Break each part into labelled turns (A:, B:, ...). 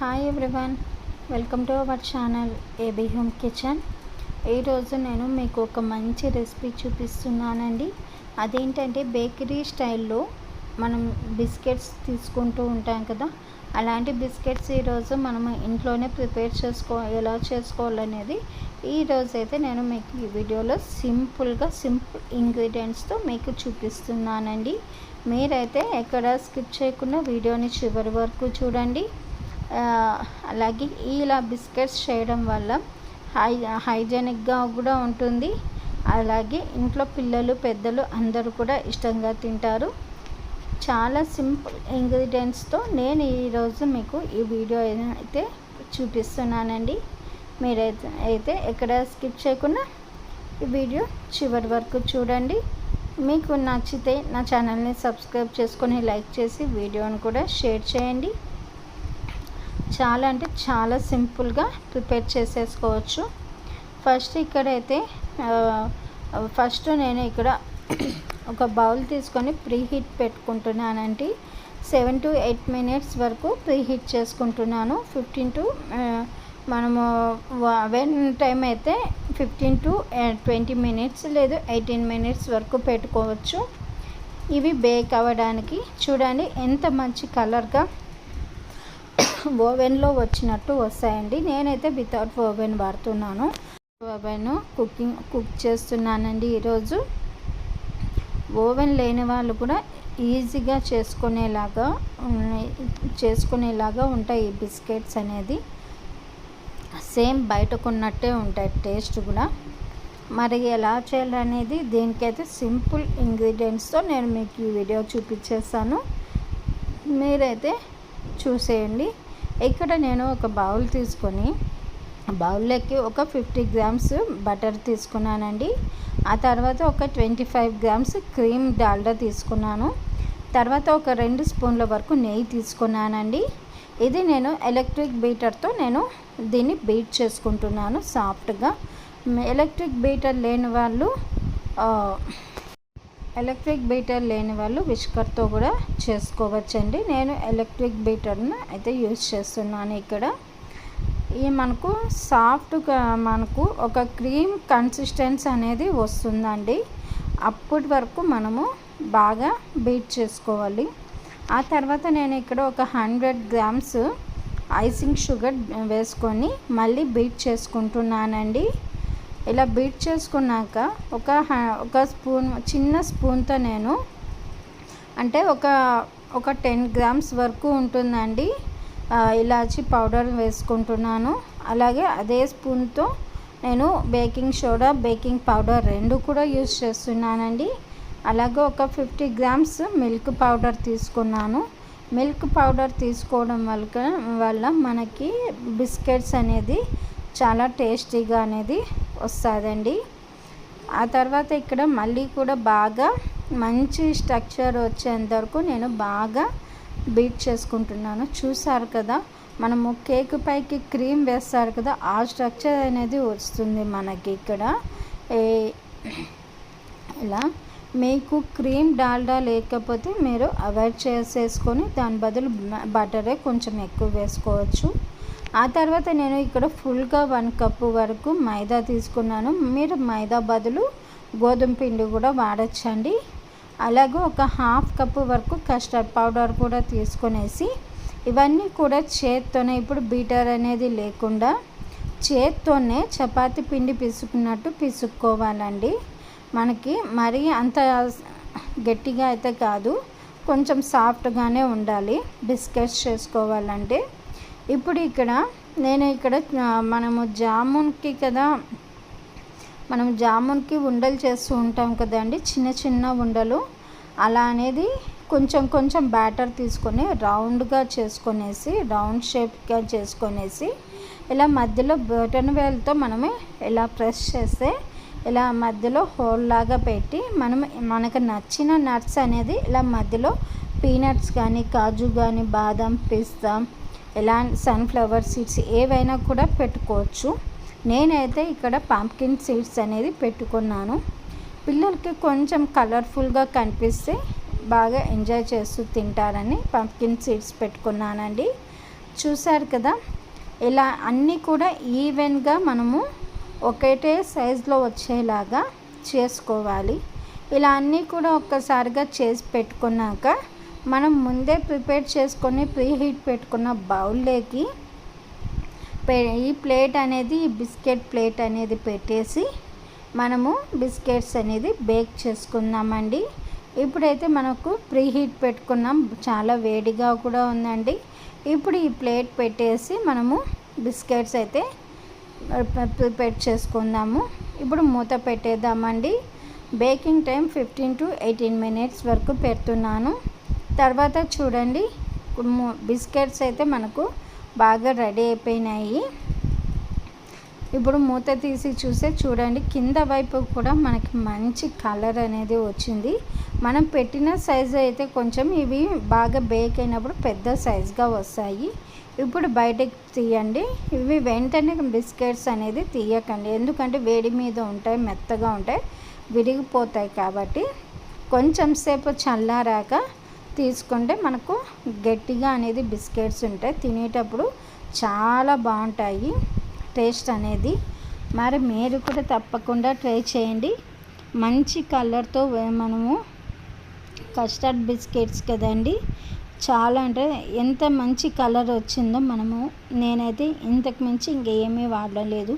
A: Hi everyone welcome to our channel AB home kitchen ఈరోజు నేను మీకు ఒక మంచి రెసిపీ చూపిస్తున్నానండి. అదేంటంటే బేకరీ స్టైల్లో మనం బిస్కెట్స్ తీసుకుంటూ ఉంటాం కదా. అలాంటి బిస్కెట్స్ ఈరోజు మనం ఇంట్లోనే ప్రిపేర్ చేసుకో ఎలా చేసుకోవాలనేది ఈరోజు అయితే నేను మీకు ఈ వీడియోలో సింపుల్గా సింపుల్ ఇంగ్రీడియంట్స్తో మీకు చూపిస్తున్నానండి. మీరైతే ఎక్కడ స్కిప్ చేయకుండా వీడియోని చివరి వరకు చూడండి. అలాగే ఇలా బిస్కెట్స్ చేయడం వల్ల హై హైజెనిక్గా కూడా ఉంటుంది. అలాగే ఇంట్లో పిల్లలు పెద్దలు అందరూ కూడా ఇష్టంగా తింటారు. చాలా సింపుల్ ఇంగ్రీడియంట్స్తో నేను ఈరోజు మీకు ఈ వీడియో అయితే చూపిస్తున్నానండి. మీరైతే అయితే ఎక్కడ స్కిప్ చేయకుండా ఈ వీడియో చివరి వరకు చూడండి. మీకు నచ్చితే నా ఛానల్ని సబ్స్క్రైబ్ చేసుకొని లైక్ చేసి వీడియోని కూడా షేర్ చేయండి. చాలా అంటే చాలా సింపుల్గా ప్రిపేర్ చేసేసుకోవచ్చు. ఫస్ట్ ఇక్కడైతే ఫస్ట్ నేను ఇక్కడ ఒక బౌల్ తీసుకొని ప్రీ హీట్ పెట్టుకుంటున్నానండి. సెవెన్ టు ఎయిట్ మినిట్స్ వరకు ప్రీ హీట్ చేసుకుంటున్నాను. ఫిఫ్టీన్ టు మనము వెన్ టైం అయితే ఫిఫ్టీన్ టు ట్వంటీ మినిట్స్ లేదు ఎయిటీన్ మినిట్స్ వరకు పెట్టుకోవచ్చు. ఇవి బేక్ అవ్వడానికి చూడండి ఎంత మంచి కలర్గా ఓవెన్లో వచ్చినట్టు వస్తాయండి. నేనైతే వితౌట్ ఓవెన్ వాడుతున్నాను. ఓవెన్ కుకింగ్ కుక్ చేస్తున్నానండి ఈరోజు. ఓవెన్ లేని వాళ్ళు కూడా ఈజీగా చేసుకునేలాగా ఉన్నాయి- చేసుకునేలాగా ఉంటాయి ఈ బిస్కెట్స్ అనేది. సేమ్ బయటకున్నట్టే ఉంటాయి టేస్ట్ కూడా. మరి ఎలా చేయాలనేది దీనికైతే సింపుల్ ఇంగ్రీడియంట్స్తో నేను మీకు ఈ వీడియో చూపించేస్తాను. మీరైతే చూసేయండి. ఇక్కడ నేను ఒక బౌల్ తీసుకొని బౌల్లోకి ఒక ఫిఫ్టీ గ్రామ్స్ బటర్ తీసుకున్నానండి. ఆ తర్వాత ఒక twenty five grams cream Dalda తీసుకున్నాను. తర్వాత ఒక రెండు స్పూన్ల వరకు నెయ్యి తీసుకున్నానండి. ఇది నేను ఎలక్ట్రిక్ బీటర్తో నేను దీన్ని బీట్ చేసుకుంటున్నాను సాఫ్ట్గా. ఎలక్ట్రిక్ బీటర్ లేని వాళ్ళు ఎలక్ట్రిక్ బీటర్ లేని వాళ్ళు విష్కర్తో కూడా చేసుకోవచ్చండి. నేను ఎలక్ట్రిక్ బీటర్ను అయితే యూజ్ చేస్తున్నాను ఇక్కడ. ఈ మనకు సాఫ్ట్గా మనకు ఒక క్రీమ్ కన్సిస్టెన్స్ అనేది వస్తుందండి. అప్పటి వరకు మనము బాగా బీట్ చేసుకోవాలి. ఆ తర్వాత నేను ఇక్కడ ఒక హండ్రెడ్ గ్రామ్స్ ఐసింగ్ షుగర్ వేసుకొని మళ్ళీ బీట్ చేసుకుంటున్నానండి. ఇలా బీట్ చేసుకున్నాక ఒక హ- ఒక స్పూన్ చిన్న స్పూన్తో నేను అంటే ఒక ఒక టెన్ గ్రామ్స్ వరకు ఉంటుందండి. ఇలాచి పౌడర్ వేసుకుంటున్నాను. అలాగే అదే స్పూన్తో నేను బేకింగ్ సోడా బేకింగ్ పౌడర్ రెండు కూడా యూజ్ చేస్తున్నానండి. అలాగే ఒక ఫిఫ్టీ గ్రామ్స్ మిల్క్ పౌడర్ తీసుకున్నాను. మిల్క్ పౌడర్ తీసుకోవడం వల్ల వల్ల మనకి బిస్కెట్స్ అనేది చాలా టేస్టీగా అనేది వస్తుందండి. ఆ తర్వాత ఇక్కడ మళ్ళీ కూడా బాగా మంచి స్ట్రక్చర్ వచ్చేంత వరకు నేను బాగా బీట్ చేసుకుంటున్నాను. చూసారు కదా మనము కేక్ పైకి క్రీమ్ వేస్తారు కదా ఆ స్ట్రక్చర్ అనేది వస్తుంది మనకి ఇక్కడ. ఏ- ఇలా మీకు క్రీమ్ డాల్డా లేకపోతే మీరు అవాయిడ్ చేసేసుకొని దాని బదులు బటరే కొంచెం ఎక్కువ వేసుకోవచ్చు. ఆ తర్వాత నేను ఇక్కడ ఫుల్గా వన్ కప్పు వరకు మైదా తీసుకున్నాను. మీరు మైదా బదులు గోధుమ పిండి కూడా వాడచ్చండి. అలాగే ఒక హాఫ్ కప్పు వరకు కస్టర్డ్ పౌడర్ కూడా తీసుకునేసి ఇవన్నీ కూడా చేత్తోనే ఇప్పుడు బీటర్ అనేది లేకుండా చేత్తోనే చపాతి పిండి పిసుకున్నట్టు పిసుక్కోవాలండి. మనకి మరీ అంత గట్టిగా అయితే కాదు కొంచెం సాఫ్ట్గానే ఉండాలి. బిస్కెట్స్ చేసుకోవాలంటే ఇప్పుడు ఇక్కడ నేను ఇక్కడ మనము జామున్కి కదా మనం జామున్కి ఉండలు చేస్తూ ఉంటాం కదండి చిన్న చిన్న ఉండలు. అలా అనేది కొంచెం కొంచెం బ్యాటర్ తీసుకొని రౌండ్గా చేసుకొనేసి రౌండ్ షేప్గా చేసుకొనేసి ఇలా మధ్యలో బటన్ వేలతో మనమే ఇలా ప్రెస్ చేస్తే ఇలా మధ్యలో హోల్ లాగా పెట్టి మనం మనకు నచ్చిన నట్స్ అనేది ఇలా మధ్యలో పీనట్స్ కానీ కాజు కానీ బాదం పిస్తా ఎలా సన్ఫ్లవర్ సీడ్స్ ఏవైనా కూడా పెట్టుకోవచ్చు. నేనైతే ఇక్కడ పంప్కిన్ సీడ్స్ అనేది పెట్టుకున్నాను. పిల్లలకి కొంచెం కలర్ఫుల్గా కనిపిస్తే బాగా ఎంజాయ్ చేస్తూ తింటారని పంప్కిన్ సీడ్స్ పెట్టుకున్నానండి. చూసారు కదా ఇలా అన్నీ కూడా ఈవెన్గా మనము ఒకటే సైజులో వచ్చేలాగా చేసుకోవాలి. ఇలా అన్నీ కూడా ఒక్కసారిగా చేసి పెట్టుకున్నాక మనం ముందే ప్రిపేర్ చేసుకొని ప్రీ హీట్ పెట్టుకున్న బౌల్లోకి ఈ ప్లేట్ అనేది ఈ బిస్కెట్ ప్లేట్ అనేది పెట్టేసి మనము బిస్కెట్స్ అనేది బేక్ చేసుకుందామండి. ఇప్పుడైతే మనకు ప్రీ హీట్ పెట్టుకున్నాం. చాలా వేడిగా కూడా ఉందండి. ఇప్పుడు ఈ ప్లేట్ పెట్టేసి మనము బిస్కెట్స్ అయితే ప్రిపేర్ చేసుకుందాము. ఇప్పుడు మూత పెట్టేద్దామండి. Baking time fifteen to eighteen minutes వరకు పెడుతున్నాను. తర్వాత చూడండి బిస్కెట్స్ అయితే మనకు బాగా రెడీ అయిపోయినాయి. ఇప్పుడు మూత తీసి చూస్తే చూడండి కింద వైపు కూడా మనకి మంచి కలర్ అనేది వచ్చింది. మనం పెట్టిన సైజు అయితే కొంచెం ఇవి బాగా బేక్ అయినప్పుడు పెద్ద సైజుగా వస్తాయి. ఇప్పుడు బయటకు తీయండి ఇవి వెంటనే బిస్కెట్స్ అనేది తీయకండి. ఎందుకంటే వేడి మీద ఉంటాయి మెత్తగా ఉంటాయి విరిగిపోతాయి కాబట్టి. కొంచెం సేపు చల్లారాక తీసుకుంటే మనకు గట్టిగా అనేది బిస్కెట్స్ ఉంటాయి. తినేటప్పుడు చాలా బాగుంటాయి. టేస్ట్ అనేది. మరి మీరు కూడా తప్పకుండా ట్రై చేయండి. మంచి కలర్తో మనము కస్టర్డ్ బిస్కెట్స్ కదండి. చాలా అంటే ఎంత మంచి కలర్ వచ్చిందో మనము నేనైతే ఇంతకు మించి ఇంకేమీ వాడలేదు.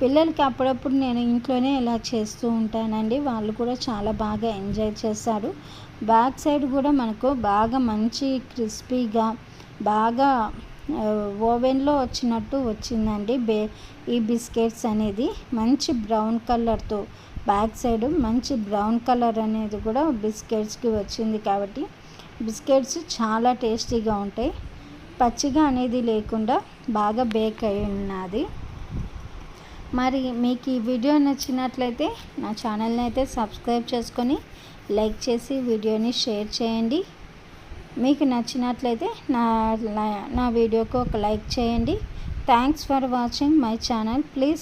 A: పిల్లలకి అప్పుడప్పుడు నేను ఇంట్లోనే ఇలా చేస్తూ ఉంటానండి. వాళ్ళు కూడా చాలా బాగా ఎంజాయ్ చేస్తారు. బ్యాక్ సైడ్ కూడా మనకు బాగా మంచి క్రిస్పీగా బాగా ఓవెన్లో వచ్చినట్టు వచ్చిందండి. బే ఈ బిస్కెట్స్ అనేది మంచి బ్రౌన్ కలర్తో బ్యాక్ సైడ్ మంచి బ్రౌన్ కలర్ అనేది కూడా బిస్కెట్స్కి వచ్చింది కాబట్టి బిస్కెట్స్ చాలా టేస్టీగా ఉంటాయి. పచ్చిగా అనేది లేకుండా బాగా బేక్ అయి ఉన్నది మరి మీకు ఈ వీడియో నచ్చినట్లయితే నా ఛానల్ని అయితే సబ్స్క్రైబ్ చేసుకొని లైక్ చేసి వీడియోని షేర్ చేయండి. మీకు నచ్చినట్లయితే నా నా వీడియోకు ఒక లైక్ చేయండి. Thanks for watching my channel please